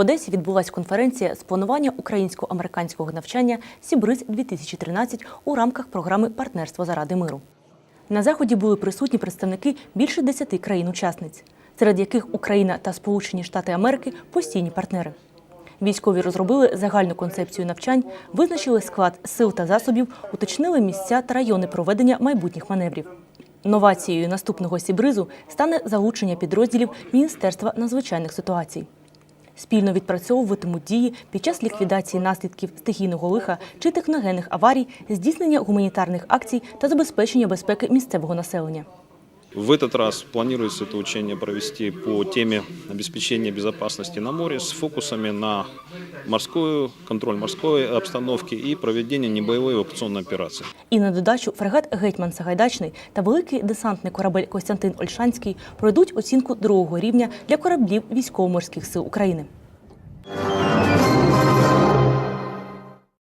Одесі відбулася конференція з планування українсько-американського навчання Сібриз 2013 у рамках програми Партнерство заради миру. На заході були присутні представники більше 10 країн-учасниць, серед яких Україна та Сполучені Штати Америки постійні партнери. Військові розробили загальну концепцію навчань, визначили склад сил та засобів, уточнили місця та райони проведення майбутніх маневрів. Новацією наступного сібризу стане залучення підрозділів Міністерства надзвичайних ситуацій. Спільно відпрацьовуватимуть дії під час ліквідації наслідків стихійного лиха чи техногенних аварій, здійснення гуманітарних акцій та забезпечення безпеки місцевого населення. В этот раз планируется это учение провести по теме обеспечения безопасности на море с фокусами на морскую, контроль морской обстановки и проведение небоевой эвакуационной операции. І на додачу фрегат Гетьман Сагайдачний та великий десантний корабель Костянтин Ольшанський пройдуть оцінку другого рівня для кораблів військово-морських сил України.